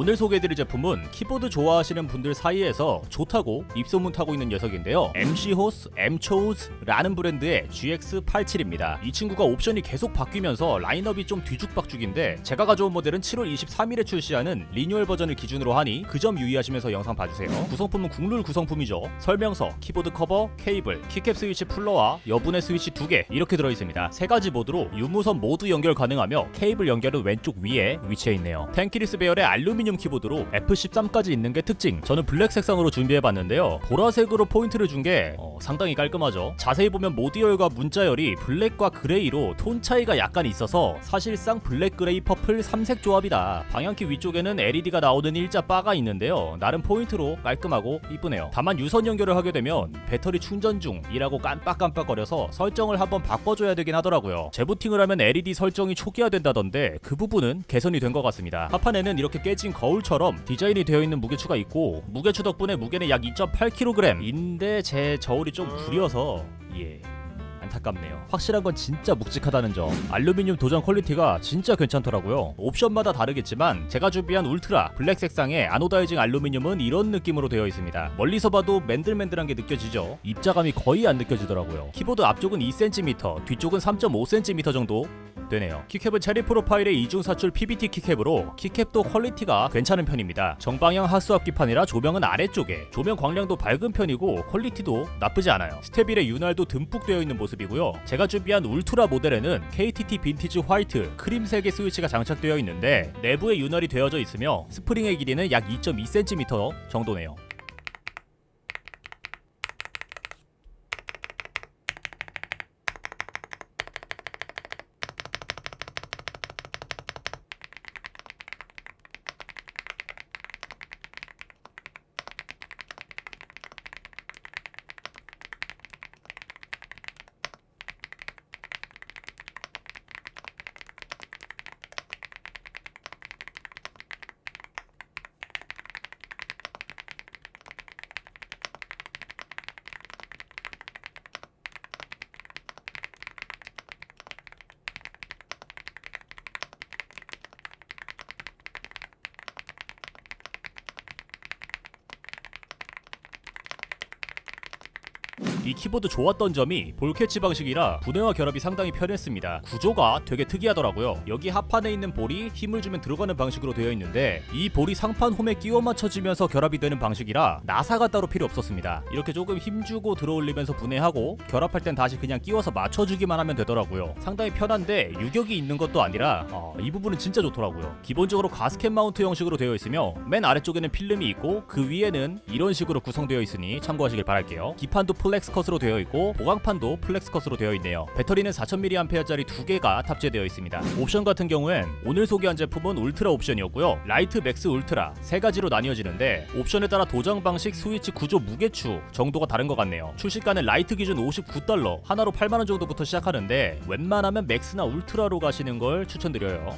오늘 소개해드릴 제품은 키보드 좋아하시는 분들 사이에서 좋다고 입소문 타고 있는 녀석인데요. MC 호스, M초우즈라는 브랜드의 GX87입니다. 이 친구가 옵션이 계속 바뀌면서 라인업이 좀 뒤죽박죽인데 제가 가져온 모델은 7월 23일에 출시하는 리뉴얼 버전을 기준으로 하니 그 점 유의하시면서 영상 봐주세요. 구성품은 국룰 구성품이죠. 설명서, 키보드 커버, 케이블, 키캡 스위치 풀러와 여분의 스위치 2개 이렇게 들어있습니다. 세 가지 모드로 유무선 모두 연결 가능하며 케이블 연결은 왼쪽 위에 위치해 있네요. 텐키리스 배열의 알루미늄 키보드로 F13까지 있는 게 특징. 저는 블랙 색상으로 준비해봤는데요. 보라색으로 포인트를 준게 상당히 깔끔하죠. 자세히 보면 모드열과 문자열이 블랙과 그레이로 톤 차이가 약간 있어서 사실상 블랙 그레이 퍼플 3색 조합이다. 방향키 위쪽에는 LED가 나오는 일자 바가 있는데요. 나름 포인트로 깔끔하고 이쁘네요. 다만 유선 연결을 하게 되면 배터리 충전 중이라고 깜빡깜빡거려서 설정을 한번 바꿔줘야 되긴 하더라고요. 재부팅을 하면 LED 설정이 초기화된다던데 그 부분은 개선이 된 것 같습니다. 하판에는 이렇게 깨진 거울처럼 디자인이 되어 있는 무게추가 있고 무게추 덕분에 무게는 약 2.8kg인데 제 저울이 좀 구려서 예. 안타깝네요. 확실한 건 진짜 묵직하다는 점. 알루미늄 도전 퀄리티가 진짜 괜찮더라고요. 옵션마다 다르겠지만 제가 준비한 울트라 블랙 색상의 아노다이징 알루미늄은 이런 느낌으로 되어 있습니다. 멀리서 봐도 맨들맨들한 게 느껴지죠. 입자감이 거의 안 느껴지더라고요. 키보드 앞쪽은 2cm, 뒤쪽은 3.5cm 정도 되네요. 키캡은 체리 프로파일의 이중 사출 PBT 키캡으로 키캡도 퀄리티가 괜찮은 편입니다. 정방향 하수압기판이라 조명은 아래쪽에 조명 광량도 밝은 편이고 퀄리티도 나쁘지 않아요. 스테빌의 윤활도 듬뿍 되어 있는 모습이고요. 제가 준비한 울트라 모델에는 KTT 빈티지 화이트 크림색의 스위치가 장착되어 있는데 내부에 윤활이 되어져 있으며 스프링의 길이는 약 2.2cm 정도네요. 이 키보드 좋았던 점이 볼 캐치 방식이라 분해와 결합이 상당히 편했습니다. 구조가 되게 특이하더라고요. 여기 하판에 있는 볼이 힘을 주면 들어가는 방식으로 되어 있는데 이 볼이 상판 홈에 끼워 맞춰지면서 결합이 되는 방식이라 나사가 따로 필요 없었습니다. 이렇게 조금 힘주고 들어올리면서 분해하고 결합할 땐 다시 그냥 끼워서 맞춰주기만 하면 되더라고요. 상당히 편한데 유격이 있는 것도 아니라 어, 이 부분은 진짜 좋더라고요. 기본적으로 가스켓 마운트 형식으로 되어 있으며 맨 아래쪽에는 필름이 있고 그 위에는 이런 식으로 구성되어 있으니 참고하시길 바랄게요. 기판도 플렉스 컷으로 되어 있고 보강판도 플렉스 컷으로 되어 있네요. 배터리는 4000mAh짜리 두 개가 탑재되어 있습니다. 옵션 같은 경우엔 오늘 소개한 제품은 울트라 옵션이었고요. 라이트 맥스 울트라 세 가지로 나뉘어지는데 옵션에 따라 도장 방식, 스위치 구조, 무게추 정도가 다른 것 같네요. 출시가는 라이트 기준 59달러, 하나로 8만 원 정도부터 시작하는데 웬만하면 맥스나 울트라로 가시는 걸 추천드려요.